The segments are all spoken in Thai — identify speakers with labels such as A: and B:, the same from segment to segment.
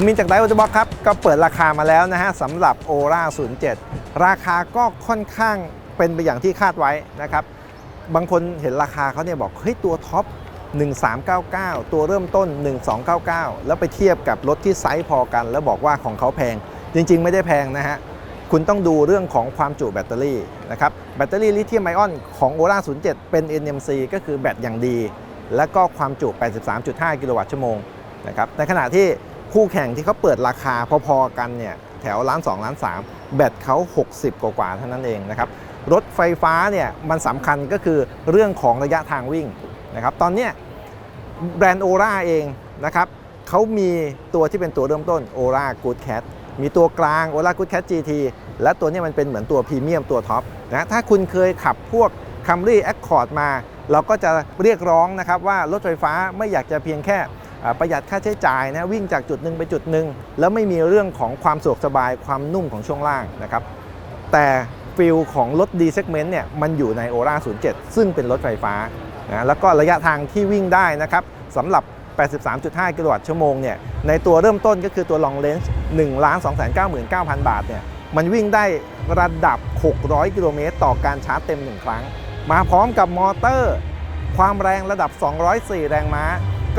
A: ผมมินจากไดโอ t บ็อกครับ ก็เปิดราคามาแล้วนะฮะสำหรับ o r a 07 ราคาก็ค่อนข้างเป็นไปอย่างที่คาดไว้นะครับ บางคนเห็นราคาเขาเนี่ยบอก เฮ้ย ตัวท็อป 1399 ตัวเริ่มต้น 1299 แล้วไปเทียบกับรถที่ไซส์พอกัน แล้วบอกว่าของเขาแพง จริง ๆ ไม่ได้แพงนะฮะ คุณต้องดูเรื่องของความจุแบตเตอรี่นะครับ แบตเตอรี่ลิเธียมไอออนของ o r a 07 เป็น NMC ก็คือแบตอย่างดี และก็ความจุ 83.5 กิโลวัตต์ชั่วโมงนะครับ ในขณะที่ คู่แข่งที่เขาเปิดราคาพอๆกันเนี่ยแถวล้าน2ล้าน3แบตเขา 60 กว่าๆเท่านั้นเองนะครับรถไฟฟ้าเนี่ยมันสำคัญก็คือเรื่องของระยะทางวิ่งนะครับตอนนี้แบรนด์โอราเองนะครับเขามีตัวที่เป็นตัวเริ่มต้น o r a Good Cat มีตัวกลาง o r a Good Cat GT และตัวเนี้ยมันเป็นเหมือนตัวพรีเมียมตัวท็อปนะถ้าคุณเคยขับพวก Camry Accord มา เราก็จะเรียกร้องนะครับว่ารถไฟฟ้าไม่อยากจะเพียงแค่ ประหยัดค่าใช้จ่ายนะวิ่งจากจุดหนึ่งไปจุดหนึ่งแล้วไม่มีเรื่องของความสะดวกสบายความนุ่มของช่วงล่างนะครับแต่ฟิลของรถ D segment เนี่ยมันอยู่ใน o r a 07 ซึ่งเป็นรถไฟฟ้านะแล้วก็ระยะทางที่วิ่งได้นะครับสำหรับ 83.5 กิโลวัตต์ชั่วโมงเนี่ยในตัวเริ่มต้นก็คือตัว long range 1 2 9 9 0 0 0 บาทเนี่ยมันวิ่งได้ระดับ 600 กิโลเมตรต่อการชาร์จเต็ม 1 ครั้ง มาพร้อมกับมอเตอร์ ความแรงระดับ 204 แรงม้า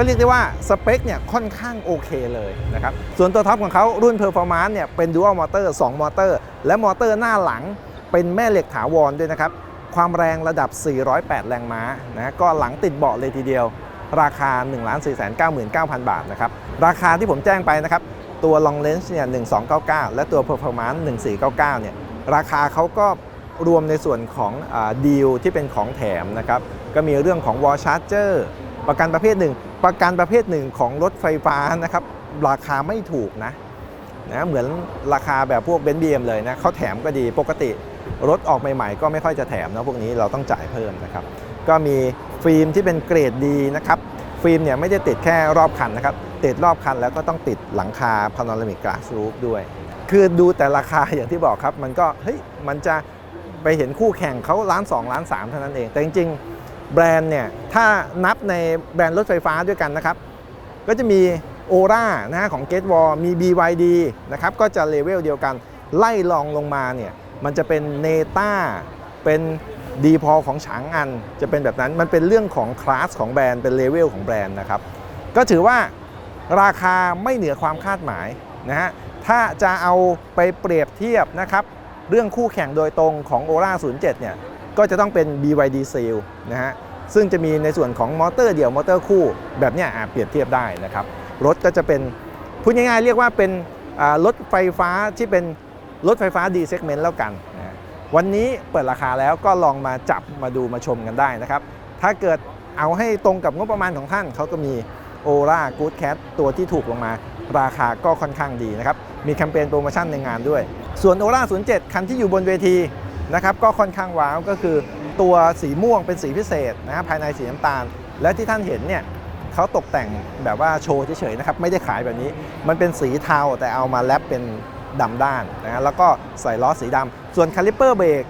A: ก็เรียกได้ว่าสเปคเนี่ยค่อนข้างโอเคเลยนะครับ ส่วนตัวท็อปของเขารุ่น Performance เนี่ยเป็น Dual Motor 2 มอเตอร์ และมอเตอร์หน้าหลังเป็นแม่เหล็กถาวรด้วยนะครับ ความแรงระดับ 408 แรงม้านะก็หลังติดเบาะเลยทีเดียว ราคา 1 4 9 9 0 0 0บาทนะครับ ราคาที่ผมแจ้งไปนะครับ ตัว Long Range เนี่ย 1299 และตัว Performance 1499 เนี่ย ราคาเขาก็รวมในส่วนของดีลที่เป็นของแถมนะครับ ก็มีเรื่องของ Wall Charger ประกันประเภทหนึ่ง ประกันประเภทหนึ่งของรถไฟฟ้านะครับ ราคาไม่ถูกนะนะเหมือนราคาแบบพวกเบนซ์บีเเลยนะเขาแถมก็ดีปกติรถออกใหม่ๆ ก็ไม่ค่อยจะแถมนะพวกนี้เราต้องจ่ายเพิ่มนะครับ ก็มีฟิล์มที่เป็นเกรดดีนะครับฟิล์มเนี่ยไม่ได้ติดแค่รอบคันนะครับ ติดรอบคันแล้วก็ต้องติดหลังคาพา n o รามิก glass roof ด้วย คือดูแต่ราคาอย่างที่บอกครับ มันก็เฮ้ยมันจะไปเห็นคู่แข่งเขาล้าน2ล้าน3เท่านั้นเองแต่จริงๆ แบรนด์เนี่ยถ้านับในแบรนด์รถไฟฟ้าด้วยกันนะครับ ก็จะมีโอรานะฮะของ g a t w a l l มี BYD นะครับก็จะเลเวลเดียวกัน ไล่ลองลงมาเนี่ยมันจะเป็นเนต้าเป็นดีพอของฉางอันจะเป็นแบบนั้นมันเป็นเรื่องของคลาสของแบรนด์เป็นเลเวลของแบรนด์นะครับก็ถือว่าราคาไม่เหนือความคาดหมายนะฮะถ้าจะเอาไปเปรียบเทียบนะครับเรื่องคู่แข่งโดยตรงของ o r a 07เนี่ย ก็จะต้องเป็น BYD Seal นะฮะซึ่งจะมีในส่วนของมอเตอร์เดี่ยวมอเตอร์คู่แบบนี้อะเปรียบเทียบได้นะครับ รถก็จะเป็นพูดง่ายๆเรียกว่าเป็นรถไฟฟ้าที่เป็นรถไฟฟ้า D segment แล้วกันนะวันนี้เปิดราคาแล้วก็ลองมาจับมาดูมาชมกันได้นะครับ ถ้าเกิดเอาให้ตรงกับงบประมาณของท่านเขาก็มี o r a Good Cat ตัวที่ถูกลงมา ราคาก็ค่อนข้างดีนะครับ มีแคมเปญโปรโมชั่นในงานด้วย ส่วน o r a 07 คันที่อยู่บนเวที นะครับก็ค่อนข้างว้าวก็คือตัวสีม่วงเป็นสีพิเศษนะฮะภายในสีน้ำตาล และที่ท่านเห็นเนี่ยเขาตกแต่งแบบว่าโชว์เฉยๆนะครับไม่ได้ขายแบบนี้ มันเป็นสีเทาแต่เอามาแลปเป็นดำด้านนะฮะแล้วก็ใส่ล้อสีดำส่วนคาลิปเปอร์เบรก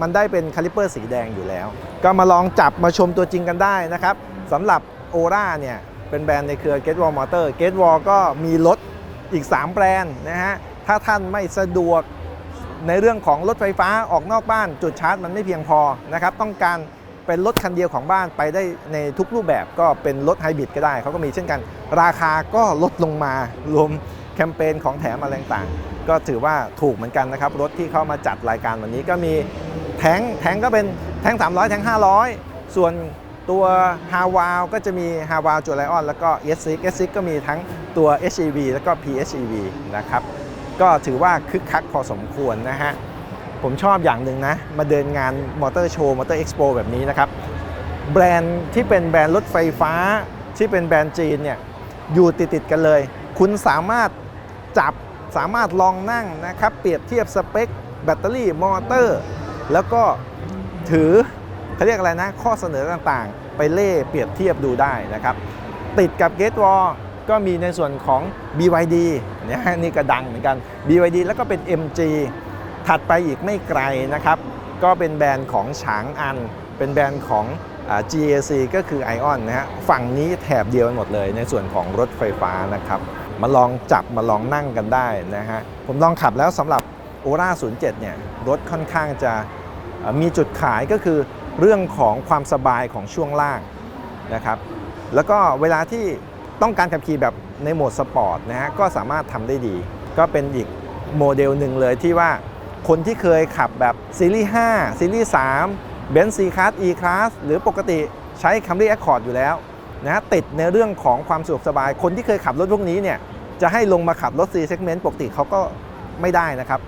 A: มันได้เป็นคาลิปเปอร์สีแดงอยู่แล้ว ก็มาลองจับมาชมตัวจริงกันได้นะครับสำหรับโอราเนี่ยเป็นแบรนด์ในเครือ Get Wall Motor Get Wall ก็มีรถอีก 3 แบรนด์นะฮะถ้าท่านไม่สะดวก ในเรื่องของรถไฟฟ้าออกนอกบ้าน จุดชาร์จมันไม่เพียงพอนะครับต้องการเป็นรถคันเดียวของบ้านไปได้ในทุกรูปแบบก็เป็นรถไฮบริดก็ได้เขาก็มีเช่นกัน ราคาก็ลดลงมารวมแคมเปญของแถมอะไรต่างๆก็ถือว่าถูกเหมือนกันนะครับรถที่เข้ามาจัดรายการวันนี้ก็มีแทงแทงก็เป็นแทง300 แทง 500 ส่วนตัวฮาวาวก็จะมีฮาวาวจูไลออนแล้วก็ S6 S6 ก็มีทั้งตัว HEV แล้วก็ PHEV นะครับ ก็ถือว่าคึกคักพอสมควรนะฮะ ผมชอบอย่างหนึ่งนะ มาเดินงานมอเตอร์โชว์มอเตอร์เอ็กซ์โปแบบนี้นะครับ แบรนด์ที่เป็นแบรนด์รถไฟฟ้าที่เป็นแบรนด์จีนเนี่ยอยู่ติดๆกันเลย คุณสามารถจับสามารถลองนั่งนะครับ เปรียบเทียบสเปค แบตเตอรี่มอเตอร์ แล้วก็ถือเขาเรียกอะไรนะ ข้อเสนอต่างๆ ไปเล่เปรียบเทียบดูได้นะครับ ติดกับ Gate Wall ก็มีในส่วนของ BYD นี่ยนี่ก็ดังเหมือนกัน BYD แล้วก็เป็น MG ถัดไปอีกไม่ไกลนะครับ ก็เป็นแบรนด์ของฉางอัน เป็นแบรนด์ของ GAC ก็คือ ION นะฮะฝั่งนี้แถบเดียวกันหมดเลย ในส่วนของรถไฟฟ้านะครับ มาลองจับมาลองนั่งกันได้นะฮะผมลองขับแล้วสำหรับโอรา07 เนี่ย รถค่อนข้างจะมีจุดขายก็คือเรื่องของความสบายของช่วงล่างนะครับ แล้วก็เวลาที่ ต้องการขับขี่แบบในโหมดสปอร์ตนะฮะก็สามารถทำได้ดี ก็เป็นอีกโมเดลหนึ่งเลยที่ว่าคนที่เคยขับแบบซีรีส์5ซีรีส์3 b e n z C Class E Class หรือปกติใช้ Camry Accord อยู่แล้วนะฮะติดในเรื่องของความสะดวกสบาย คนที่เคยขับรถพวกนี้เนี่ยจะให้ลงมาขับรถ C segment ปกติเขาก็ไม่ได้นะครับ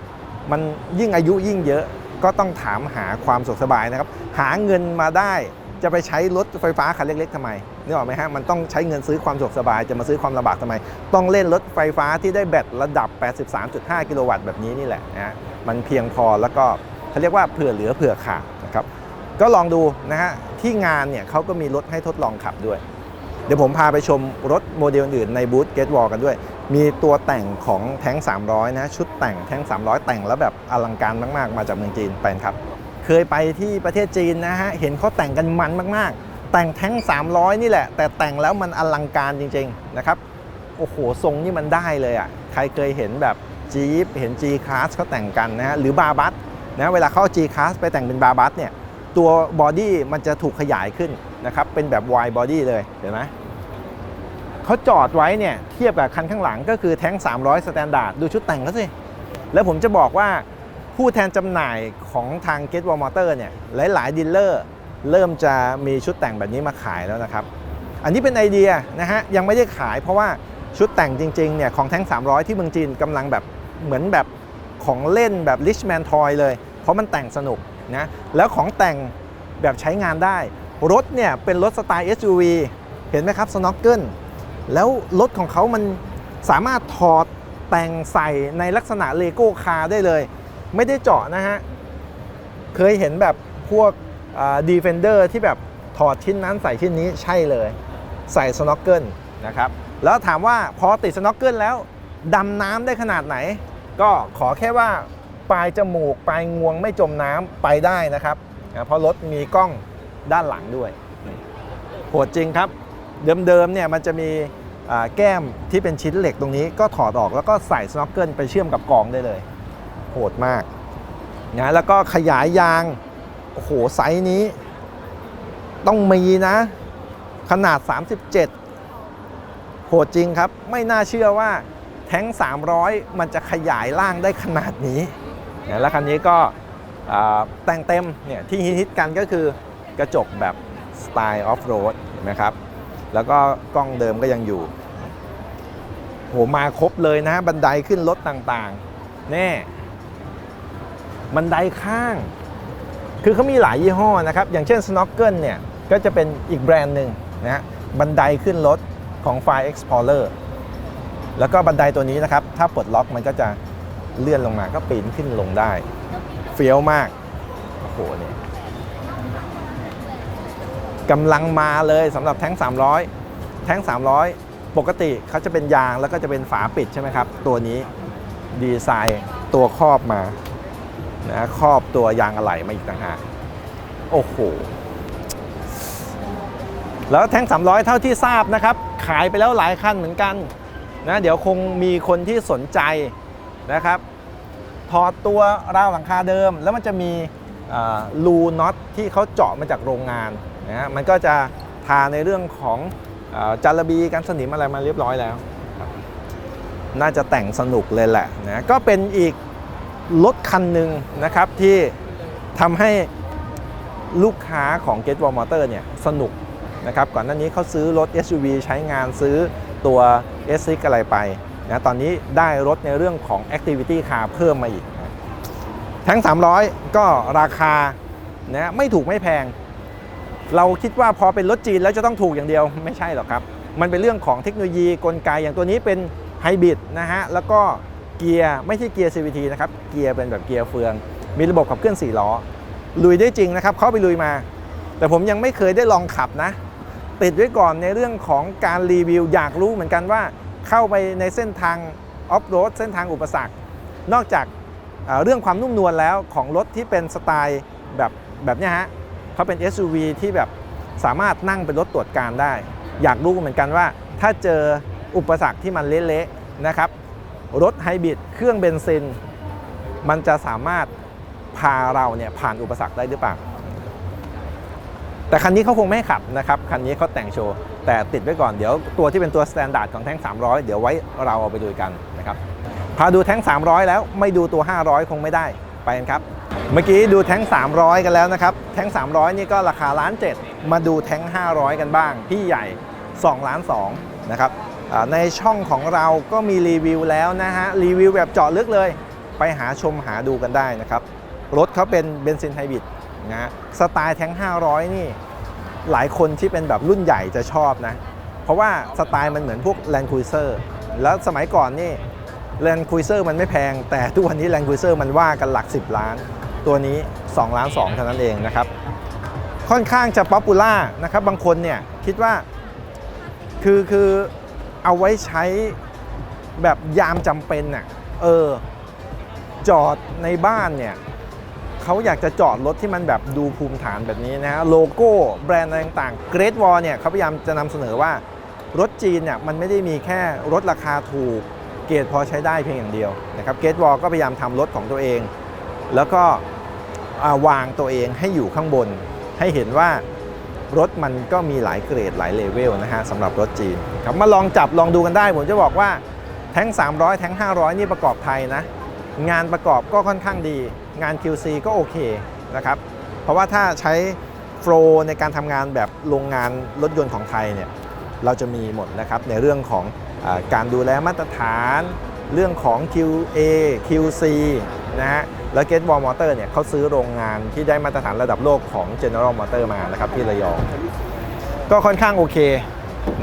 A: มันยิ่งอายุยิ่งเยอะก็ต้องถามหาความสะดวกสบายนะครับ หาเงินมาได้ จะไปใช้รถไฟฟ้าคันเล็กๆทำไมนึกออกไหมฮะ มันต้องใช้เงินซื้อความสะดวกสบาย จะมาซื้อความลำบากทำไม ต้องเล่นรถไฟฟ้าที่ได้แบตระดับ 83.5 กิโลวัตต์แบบนี้นี่แหละนะฮะ มันเพียงพอแล้วก็เขาเรียกว่าเผื่อเหลือเผื่อขาดนะครับ ก็ลองดูนะฮะ ที่งานเนี่ยเขาก็มีรถให้ทดลองขับด้วย เดี๋ยวผมพาไปชมรถโมเดลอื่นในบูธ Get Wall กันด้วย มีตัวแต่งของแท้ง 300 นะ ชุดแต่งแท้ง 300 แต่งแล้วแบบอลังการมาก ๆ มาจากเมืองจีนไปกันครับ เคยไปที่ประเทศจีนนะฮะ เห็นเขาแต่งกันมันมากๆ แต่งแท้ง 300 นี่แหละ แต่แต่งแล้วมันอลังการจริง ๆ นะครับ โอ้โห ทรงนี่มันได้เลยอะ ใครเคยเห็นแบบ Jeep เห็น G Class เขาแต่งกันนะฮะ หรือบาบัสนะ เวลาเขาเอา G Class ไปแต่งเป็นบาบัสเนี่ย ตัวบอดี้มันจะถูกขยายขึ้นนะครับ เป็นแบบ wide body เลย เห็นไหมเขาจอดไว้เนี่ย เทียบกับคันข้างหลังก็คือแท้ง 300สแตนดาร์ด ดูชุดแต่งเขาสิ แล้วผมจะบอกว่า ผู้แทนจำหน่ายของทาง Get Wall Motor เนี่ยหลาย ๆ ดีลเลอร์เริ่มจะมีชุดแต่งแบบนี้มาขายแล้วนะครับ อันนี้เป็นไอเดียนะฮะยังไม่ได้ขายเพราะว่าชุดแต่งจริง ๆ เนี่ยของแท้ง 300 ที่เมืองจีนกำลังแบบเหมือนแบบของเล่นแบบ Richman Toy เลย เพราะมันแต่งสนุกนะแล้วของแต่งแบบใช้งานได้ รถเนี่ยเป็นรถสไตล์ SUV เห็นไหมครับ Snorkel แล้วรถของเขามันสามารถถอดแต่งใส่ในลักษณะเลโก้คาร์ได้เลย ไม่ได้เจาะนะฮะ เคยเห็นแบบพวกดีเฟนเดอร์ที่แบบถอดชิ้นนั้นใส่ชิ้นนี้ใช่เลย ใส่สโน k เกิลนะครับ แล้วถามว่าพอติดสโน k เกิลแล้วดำน้ำได้ขนาดไหน ก็ขอแค่ว่าปลายจมูก ปลายงวงไม่จมน้ำไปได้นะครับนะเพราะรถมีกล้องด้านหลังด้วยโหดจริงครับ เดิมๆเนี่ยมันจะมีแก้มที่เป็นชิ้นเหล็กตรงนี้ก็ถอดออกแล้วก็ใส่สโน k เกิลไปเชื่อมกับกองได้เลย โหดมากนะแล้วก็ขยายยาง โอ้โห ไซส์นี้ ต้องมีนะ ขนาด 37 โหดจริงครับ ไม่น่าเชื่อว่าแท้ง 300 มันจะขยายล่างได้ขนาดนี้นะแล้วคันนี้ก็แต่งเต็มเนี่ยที่ฮิตๆกันก็คือกระจกแบบสไตล์ออฟโรดเห็นไหมครับ แล้วก็กล้องเดิมก็ยังอยู่โหมาครบเลยนะ บันไดขึ้นรถต่างๆ แน่ บันไดข้าง คือเขามีหลายยี่ห้อนะครับ อย่างเช่น Snorkel เนี่ย ก็จะเป็นอีกแบรนด์หนึ่งนะฮะบันไดขึ้นรถของ Fire Explorer แล้วก็บันไดตัวนี้นะครับ ถ้าปลดล็อกมันก็จะเลื่อนลงมาก็ปีนขึ้นลงได้ เฟี้ยวมาก โอ้โหเนี่ยกำลังมาเลยสำหรับแท้ง 300 แท้ง 300 ปกติเขาจะเป็นยางแล้วก็จะเป็นฝาปิดใช่ไหมครับ ตัวนี้ดีไซน์ตัวครอบมา นะครอบตัวยางอะไหล่มาอีกต่างหากโอ้โห แล้วแท้ง 300 เท่าที่ทราบนะครับ ขายไปแล้วหลายคันเหมือนกันนะเดี๋ยวคงมีคนที่สนใจนะครับ ถอดตัวราวหลังคาเดิม แล้วมันจะมีรูน็อตที่เขาเจาะมาจากโรงงานนะฮะมันก็จะทาในเรื่องของอจาระบีกันสนิมอะไรมาเรียบร้อยแล้ว น่าจะแต่งสนุกเลยแหละนะก็เป็นอีก รถคันหนึ่งนะครับที่ทำให้ลูกค้าของ Get Wall Motor เนี่ยสนุกนะครับก่อนหน้านี้เขาซื้อรถ SUV ใช้งานซื้อตัว S6 อะไรไปนะตอนนี้ได้รถในเรื่องของ Activity Car เพิ่มมาอีก ทั้ง 300 ก็ราคานะไม่ถูกไม่แพง เราคิดว่าพอเป็นรถจีนแล้วจะต้องถูกอย่างเดียวไม่ใช่หรอกครับ มันเป็นเรื่องของเทคโนโลยีกลไกอย่างตัวนี้เป็นไฮบริดนะฮะแล้วก็ เกียร์ไม่ใช่เกียร์ CVT นะครับ เกียร์เป็นแบบเกียร์เฟือง มีระบบขับเคลื่อน4ล้อ ลุยได้จริงนะครับ เขาไปลุยมา แต่ผมยังไม่เคยได้ลองขับนะ ติดไว้ก่อนในเรื่องของการรีวิว อยากรู้เหมือนกันว่าเข้าไปในเส้นทางออฟโรดเส้นทางอุปสรรค นอกจากเรื่องความนุ่มนวลแล้วของรถที่เป็นสไตล์แบบแบบนี้ฮะเขาเป็น SUV ที่แบบสามารถนั่งเป็นรถตรวจการได้ อยากรู้เหมือนกันว่า ถ้าเจออุปสรรคที่มันเละๆนะครับ รถไฮบริดเครื่องเบนซิน มันจะสามารถพาเราเนี่ยผ่านอุปสรรคได้หรือเปล่า แต่คันนี้เขาคงไม่ขับนะครับ คันนี้เขาแต่งโชว์ แต่ติดไว้ก่อนเดี๋ยวตัวที่เป็นตัวสแตนดาร์ดของแท้ง 300 เดี๋ยวไว้เราเอาไปดูกันนะครับ พาดูแท้ง 300 แล้วไม่ดูตัว 500 คงไม่ได้ไปกันครับ เมื่อกี้ดูแท้ง 300 กันแล้วนะครับ แท้ง 300 นี่ก็ราคาล้านเจ็ดมาดูแท้ง 500 กันบ้าง พี่ใหญ่2ล้าน2นะครับ ในช่องของเราก็มีรีวิวแล้วนะฮะ รีวิวแบบเจาะลึกเลย ไปหาชมหาดูกันได้นะครับ รถเขาเป็นเบนซินไฮบริดนะฮะสไตล์แท้ง 500 นี่ หลายคนที่เป็นแบบรุ่นใหญ่จะชอบนะ เพราะว่าสไตล์มันเหมือนพวก Land Cruiser แล้วสมัยก่อนนี่ Land Cruiser มันไม่แพง แต่ทุกวันนี้ Land Cruiser มันว่ากันหลัก 10 ล้าน ตัวนี้2ล้าน2เท่านั้นเองนะครับ ค่อนข้างจะป๊อปปูล่านะครับ บางคนเนี่ยคิดว่าคือคือ เอาไว้ใช้แบบยามจำเป็นน่ะเออ จอดในบ้านเนี่ยเขาอยากจะจอดรถที่มันแบบดูภูมิฐานแบบนี้นะฮะโลโก้แบรนด์อะไรต่างๆเกรดวอลเนี่ยเขาพยายามจะนำเสนอว่ารถจีนเนี่ยมันไม่ได้มีแค่รถราคาถูกเกรดพอใช้ได้เพียงอย่างเดียวนะครับเกรดวอลก็พยายามทำรถของตัวเอง แล้วก็วางตัวเองให้อยู่ข้างบน ให้เห็นว่า รถมันก็มีหลายเกรดหลายเลเวลนะฮะสำหรับรถจีนครับมาลองจับลองดูกันได้ ผมจะบอกว่าแท้ง 300 แท้ง 500 นี่ประกอบไทยนะ งานประกอบก็ค่อนข้างดี งาน QC ก็โอเคนะครับ เพราะว่าถ้าใช้โฟลในการทำงานแบบโรงงานรถยนต์ของไทยเนี่ยเราจะมีหมดนะครับในเรื่องของอการดูแลมาตรฐาน เรื่องของ QA QC นะฮะแล้ว Gate Wall Motor เนี่ยเขาซื้อโรงงานที่ได้มาตรฐานระดับโลกของ General Motor มานะครับที่ระยอง ก็ค่อนข้างโอเค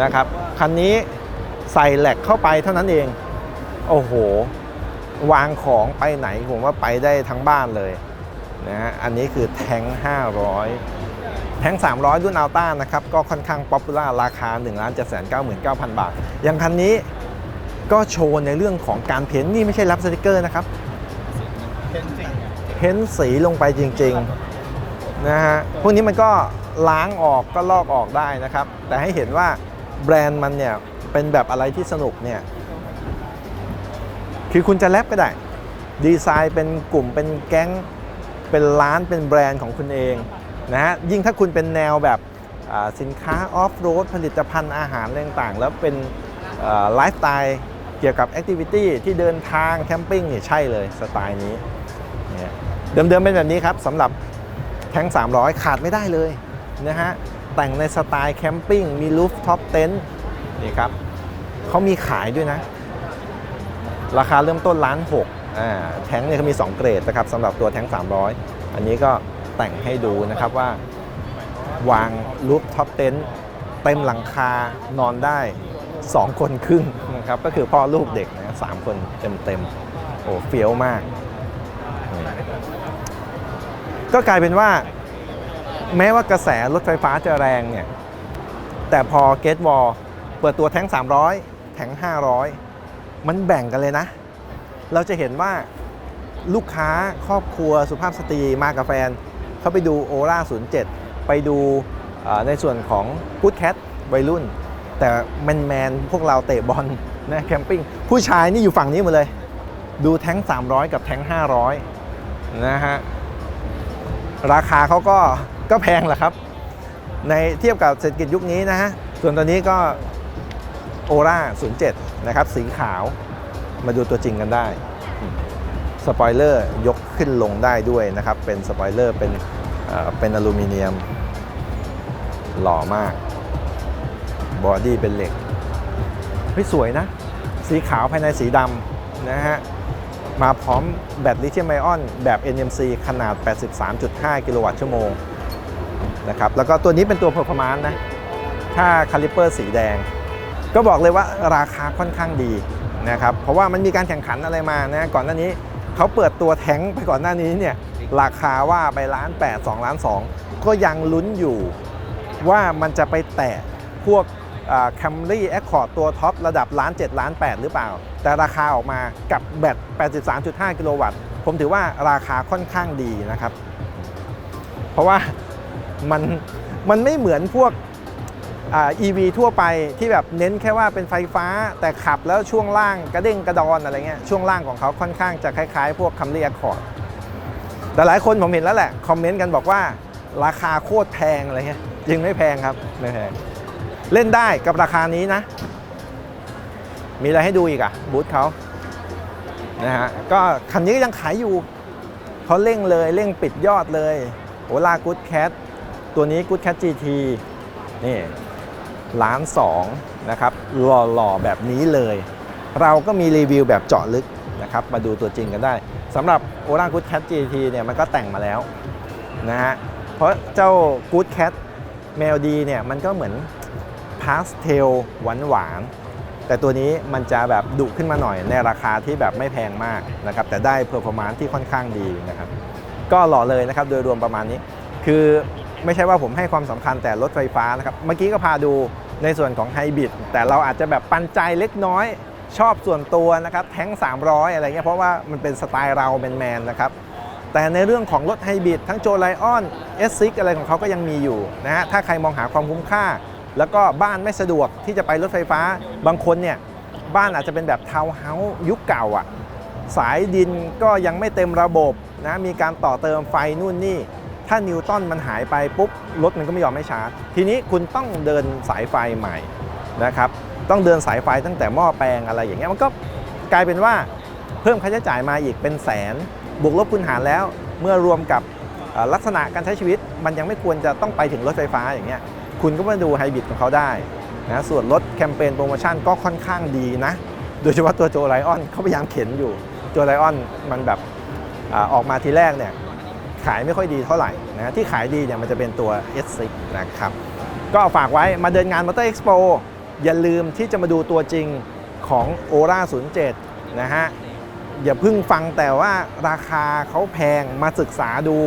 A: นะครับคันนี้ใส่แหลกเข้าไปเท่านั้นเอง โอ้โห วางของไปไหนผมว่าไปได้ทั้งบ้านเลยนะฮะอันนี้คือแทง500 แทง300 รุ่นอัลต้านะครับ ก็ค่อนข้างป๊อปปูล่าราคา 1 7 9 9 0 0 0 บาท อย่างคันนี้ก็โชว์ในเรื่องของการเพ้นนี่ไม่ใช่รับสติกเกอร์นะครับ เพ้นสีลงไปจริงๆนะฮะพวกนี้มันก็ล้างออกก็ลอกออกได้นะครับ แต่ให้เห็นว่าแบรนด์มันเนี่ยเป็นแบบอะไรที่สนุกเนี่ยคือคุณจะแรปก็ได้ ดีไซน์เป็นกลุ่มเป็นแก๊ง เป็นร้านเป็นแบรนด์ของคุณเองนะฮะยิ่งถ้าคุณเป็นแนวแบบสินค้าออฟโรดผลิตภัณฑ์อาหารต่างๆ แล้วเป็นไลฟ์สไตล์เกี่ยวกับแอคทิวิตี้ที่เดินทางแคมปิ้งเนี่ยใช่เลยสไตล์นี้ เดิมๆเป็นแบบนี้ครับสำหรับแท้ง 300 ขาดไม่ได้เลยนะฮะแต่งในสไตล์แคมปิ้งมีลูฟท็อปเต็นท์นี่ครับเขามีขายด้วยนะ ราคาเริ่มต้นล้านหกแท้งเนี่ยเขามี 2 เกรดนะครับสำหรับตัวแท้ง 300 อันนี้ก็แต่งให้ดูนะครับว่าวางรูปท็อปเต็นท์เต็มหลังคานอนได้ 2 คนครึ่งนะครับก็คือพ่อลูกเด็กนะสามคนเต็มๆโอ้เฟี้ยวมาก ก็กลายเป็นว่า แม้ว่ากระแสรถไฟฟ้าจะแรงเนี่ย แต่พอเกตวอลเปิดตัวแท้ง 300 แท้ง 500 มันแบ่งกันเลยนะ เราจะเห็นว่าลูกค้าครอบครัวสุภาพสตรีมากับแฟน เขาไปดูโอล่า07 ไปดูในส่วนของ Good Cat วัยรุ่น แต่แมนแมนพวกเราเตะบอลนะแคมปิ้งผู้ชายนี่อยู่ฝั่งนี้หมดเลย ดูแท้ง 300 กับแท้ง 500 นะฮะ ราคาเขาก็ก็แพงแหละครับ ในเทียบกับเศรษฐกิจยุคนี้นะฮะ ส่วนตัวนี้ก็โอล่า07 นะครับ สีขาวมาดูตัวจริงกันได้ สปอยเลอร์ยกขึ้นลงได้ด้วยนะครับ เป็นสปอยเลอร์เป็นอ่อเป็นอลูมิเนียม หล่อมาก บอดี้เป็นเหล็กเฮ้ยสวยนะ สีขาวภายในสีดำนะฮะ มาพร้อมแบตลิเธียมไอออนแบบ NMC ขนาด 83.5 กิโลวัตต์ชั่วโมงนะครับแล้วก็ตัวนี้เป็นตัว Performance นะ ถ้าคาลิเปอร์สีแดง ก็บอกเลยว่าราคาค่อนข้างดีนะครับ เพราะว่ามันมีการแข่งขันอะไรมานะก่อนหน้านี้เขาเปิดตัวแท้งไปก่อนหน้านี้เนี่ยราคาว่าไปล้าน8 2ล้าน 2 ก็ยังลุ้นอยู่ว่ามันจะไปแตะพวก แคมรี่แอคคอร์ดตัวท็อประดับล้าน7ล้าน8หรือเปล่า แต่ราคาออกมากับแบต 83.5 กิโลวัตต์ ผมถือว่าราคาค่อนข้างดีนะครับ เพราะว่ามันมันไม่เหมือนพวกอ่า EV ทั่วไปที่แบบเน้นแค่ว่าเป็นไฟฟ้าแต่ขับแล้วช่วงล่างกระเด้งกระดอนอะไรเงี้ยช่วงล่างของเขาค่อนข้างจะคล้ายๆ พวกคัมรี่แอคคอร์ดแต่หลายคนผมเห็นแล้วแหละ คอมเมนต์กันบอกว่าราคาโคตรแพงอะไรเงี้ยจริงไม่แพงครับ ไม่แพง เล่นได้กับราคานี้นะ มีอะไรให้ดูอีกอะบูธเขานะฮะก็คันนี้ก็ยังขายอยู่เขาเร่งเลยเร่งปิดยอดเลยโอลากูดแคทตัวนี้กูดแคท GT นี่ล้านสองนะครับหล่อๆ แบบนี้เลย เราก็มีรีวิวแบบเจาะลึกนะครับ มาดูตัวจริงกันได้สำหรับโอลากูดแคท GT เนี่ยมันก็แต่งมาแล้วนะฮะเพราะเจ้ากูดแคทแมวดีเนี่ยมันก็เหมือน พาสเทลหวานๆแต่ตัวนี้มันจะแบบดุขึ้นมาหน่อยในราคาที่แบบไม่แพงมากนะครับแต่ได้เพอร์ฟอร์มานซ์ที่ค่อนข้างดีนะครับก็หล่อเลยนะครับโดยรวมประมาณนี้ คือไม่ใช่ว่าผมให้ความสำคัญแต่รถไฟฟ้านะครับเมื่อกี้ก็พาดูในส่วนของไฮบริดแต่เราอาจจะแบบปันใจเล็กน้อยชอบส่วนตัวนะครับแท้ง 300 อะไรเงี้ยเพราะว่ามันเป็นสไตล์เราแมนๆนะครับแต่ในเรื่องของรถไฮบริดทั้งโจไลออน S6 อะไรของเขาก็ยังมีอยู่นะฮะถ้าใครมองหาความคุ้มค่า แล้วก็บ้านไม่สะดวกที่จะไปรถไฟฟ้า บางคนเนี่ยบ้านอาจจะเป็นแบบทาวน์เฮาส์ยุคเก่าอะสายดินก็ยังไม่เต็มระบบนะมีการต่อเติมไฟนู่นนี่ ถ้านิวตันมันหายไปปุ๊บรถมันก็ไม่ยอมไม่ชาร์จ ทีนี้คุณต้องเดินสายไฟใหม่นะครับต้องเดินสายไฟตั้งแต่หม้อแปลงอะไรอย่างเงี้ยมันก็กลายเป็นว่าเพิ่มค่าใช้จ่ายมาอีกเป็นแสน บวกลบคูณหารแล้ว เมื่อรวมกับลักษณะการใช้ชีวิต มันยังไม่ควรจะต้องไปถึงรถไฟฟ้าอย่างเงี้ย คุณก็มาดูไฮบริดของเขาได้นะส่วนลดแคมเปญโปรโมชั่นก็ค่อนข้างดีนะ โดยเฉพาะตัวโจไลออนเขาพยายามเข็นอยู่โจไลออนมันแบบอออกมาทีแรกเนี่ยขายไม่ค่อยดีเท่าไหร่นะที่ขายดีเนี่ยมันจะเป็นตัว S6 นะครับก็ฝากไว้มาเดินงานมอเตอร์เอ็กซ์โปอย่าลืมที่จะมาดูตัวจริงของ o r a 07 นะฮะ อย่าเพิ่งฟังแต่ว่าราคาเขาแพงมาศึกษาดู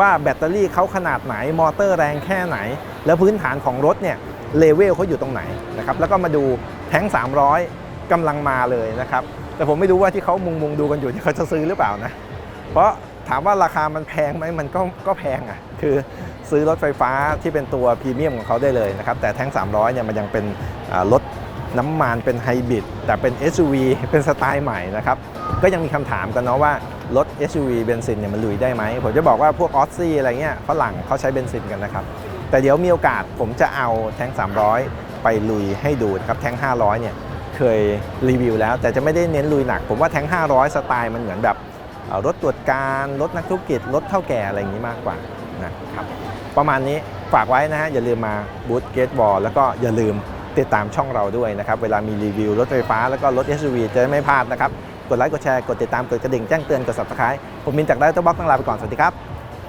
A: ว่าแบตเตอรี่เขาขนาดไหนมอเตอร์แรงแค่ไหน แล้วพื้นฐานของรถเนี่ยเลเวลเขาอยู่ตรงไหนนะครับแล้วก็มาดูแท้ง 300กำลังมาเลยนะครับ แต่ผมไม่รู้ว่าที่เขามุงมุงดูกันอยู่ที่เขาจะซื้อหรือเปล่านะ เพราะถามว่าราคามันแพงไหมมันก็ก็แพงอะคือซื้อรถไฟฟ้าที่เป็นตัวพรีเมียมของเขาได้เลยนะครับแต่แท้ง 300เนี่ยมันยังเป็นรถ น้ำมันเป็นไฮบริดแต่เป็น SUV เป็นสไตล์ใหม่นะครับก็ยังมีคำถามกันเนาะว่ารถ SUV เบนซินเนี่ยมันลุยได้ไหม ผมจะบอกว่าพวกออสซี่อะไรเงี้ยฝรั่งเขาใช้เบนซินกันนะครับ แต่เดี๋ยวมีโอกาสผมจะเอาแท้ง 300 ไปลุยให้ดูนะครับแท้ง 500 เนี่ยเคยรีวิวแล้ว แต่จะไม่ได้เน้นลุยหนัก ผมว่าแท้ง 500 สไตล์มันเหมือนแบบรถตรวจการรถนักธุรกิจรถเท่าแก่อะไรอย่างนี้มากกว่านะครับประมาณนี้ฝากไว้นะฮะอย่าลืมมาบูธเกตบอลแล้วก็อย่าลืม ติดตามช่องเราด้วยนะครับเวลามีรีวิวรถไฟฟ้าแล้วก็รถ SUV จะได้ไม่พลาดนะครับกดไลค์กดแชร์กดติดตามกดกระดิ่งแจ้งเตือนกด subscribe ผมมินจากได้ตัวบล็อกต้องลาไปก่อนสวัสดีครับ